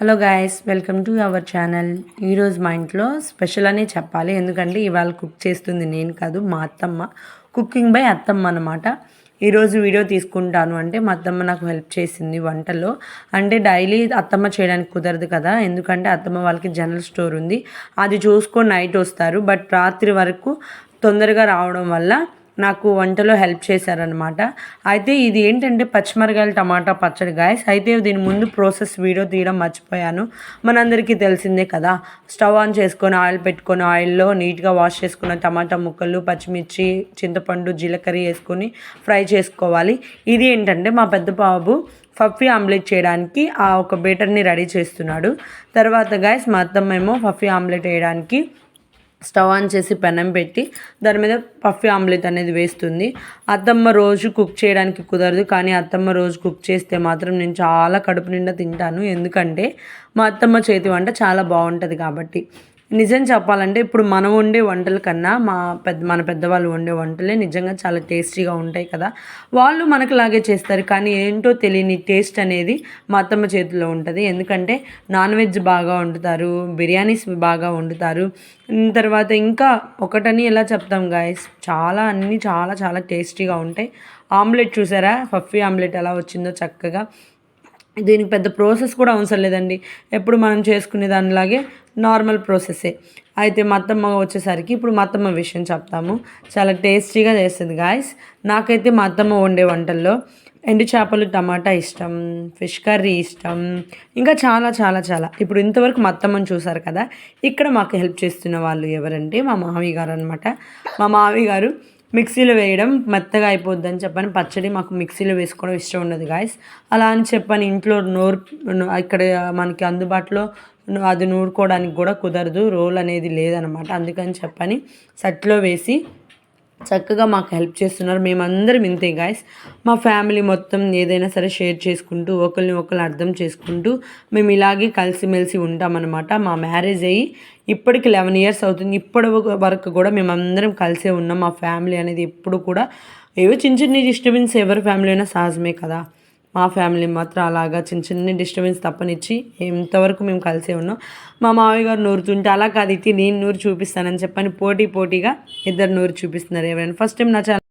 Hello guys welcome to our channel ఈరోజు మా ఇంట్లో స్పెషల్ అనే చెప్పాలి. ఎందుకంటే ఇవాళ కుక్ చేస్తుంది నేను కాదు మా అత్తమ్మ. కుకింగ్ బై అత్తమ్మ అనమాట ఈరోజు వీడియో తీసుకుంటాను అంటే మా అత్తమ్మ నాకు హెల్ప్ చేసింది వంటలో. అంటే డైలీ అత్తమ్మ చేయడానికి కుదరదు కదా. ఎందుకంటే అత్తమ్మ వాళ్ళకి జనరల్ స్టోర్ ఉంది. అది చూసుకొని నైట్ వస్తారు. బట్ రాత్రి వరకు తొందరగా రావడం వల్ల నాకు వంటలో హెల్ప్ చేశారనమాట అయితే ఇది ఏంటంటే పచ్చిమిరకాయలు టమాటా పచ్చడి గాయస్. అయితే దీని ముందు ప్రాసెస్ వీడియో తీయడం మర్చిపోయాను. మనందరికీ తెలిసిందే కదా. స్టవ్ ఆన్ చేసుకొని ఆయిల్ పెట్టుకొని ఆయిల్లో నీట్గా వాష్ చేసుకున్న టమాటా ముక్కలు పచ్చిమిర్చి చింతపండు జీలకర్ర వేసుకొని ఫ్రై చేసుకోవాలి. ఇది ఏంటంటే మా పెద్ద బాబు ఫఫీ ఆమ్లెట్ చేయడానికి ఆ ఒక బేటర్ని రెడీ చేస్తున్నాడు. తర్వాత గాయస్ మా అత్తమ్మేమో ఫఫీ ఆమ్లెట్ వేయడానికి స్టవ్ ఆన్ చేసి పెనం పెట్టి దాని మీద పఫీ ఆమ్లెట్ అనేది వేస్తుంది. అత్తమ్మ రోజు కుక్ చేయడానికి కుదరదు కానీ అత్తమ్మ రోజు కుక్ చేస్తే మాత్రం నేను చాలా కడుపు నిండా తింటాను. ఎందుకంటే మా అత్తమ్మ చేతి వంట చాలా బాగుంటుంది కాబట్టి. నిజం చెప్పాలంటే ఇప్పుడు మనం వండే వంటల కన్నా మా పెద్ద మన పెద్దవాళ్ళు వండే వంటలే నిజంగా చాలా టేస్టీగా ఉంటాయి కదా. వాళ్ళు మనకు లాగే చేస్తారు కానీ ఏంటో తెలియని టేస్ట్ అనేది మా అత్తమ్మ చేతిలో ఉంటుంది. ఎందుకంటే నాన్ వెజ్ బాగా వండుతారు బిర్యానీస్ బాగా వండుతారు. తర్వాత ఇంకా ఒకటని ఎలా చెప్తాం గాయస్ చాలా అన్నీ చాలా చాలా టేస్టీగా ఉంటాయి. ఆమ్లెట్ చూసారా? పఫీ ఆమ్లెట్ ఎలా వచ్చిందో చక్కగా. దీనికి పెద్ద ప్రాసెస్ కూడా అవసరం లేదండి. ఎప్పుడు మనం చేసుకునే దానిలాగే నార్మల్ ప్రాసెసే. అయితే మా అత్తమ్మ వచ్చేసరికి ఇప్పుడు మా అత్తమ్మ విషయం చెప్తాము. చాలా టేస్టీగా చేస్తుంది గాయస్ నాకైతే మా అత్తమ్మ వండే వంటల్లో ఎండు చేపలు టమాటా ఇష్టం ఫిష్ కర్రీ ఇష్టం ఇంకా చాలా చాలా చాలా. ఇప్పుడు ఇంతవరకు మా అత్తమ్మని చూసారు కదా? ఇక్కడ మాకు హెల్ప్ చేస్తున్న వాళ్ళు ఎవరంటే మా మామయ్య గారు అనమాట మా మామయ్య గారు మిక్సీలో వేయడం మెత్తగా అయిపోద్దని చెప్పని పచ్చడి మాకు మిక్సీలో వేసుకోవడం ఇష్టం ఉండదు గాయస్ అలా అని చెప్పని ఇంట్లో నోరు ఇక్కడ మనకి అందుబాటులో అది నూరుకోవడానికి కూడా కుదరదు. రోల్ అనేది లేదనమాట. అందుకని చెప్పని సెట్లో వేసి చక్కగా మాకు హెల్ప్ చేస్తున్నారు. మేమందరం ఇంతే గాయస్ మా ఫ్యామిలీ మొత్తం ఏదైనా సరే షేర్ చేసుకుంటూ ఒకరిని ఒకరిని అర్థం చేసుకుంటూ మేము ఇలాగే కలిసిమెలిసి ఉంటామన్నమాట. మా మ్యారేజ్ అయ్యి ఇప్పటికి లెవెన్ ఇయర్స్ అవుతుంది. ఇప్పటి వరకు కూడా మేమందరం కలిసే ఉన్నాం. మా ఫ్యామిలీ అనేది ఎప్పుడు కూడా ఏవో చిన్న చిన్న డిస్టర్బెన్స్ ఎవరి ఫ్యామిలీ అయినా సహజమే కదా. మా ఫ్యామిలీ మాత్రం అలాగా చిన్న చిన్న డిస్టర్బెన్స్ తప్పనిచ్చి ఇంతవరకు మేము కలిసే ఉన్నాం. మా మావయ్య గారు నూరుతుంటే అలా కాదు ఇది నేను నూరు చూపిస్తానని చెప్పని పోటీ పోటీగా ఇద్దరు నూరు చూపిస్తున్నారు. ఎవరైనా ఫస్ట్ టైం నా ఛానల్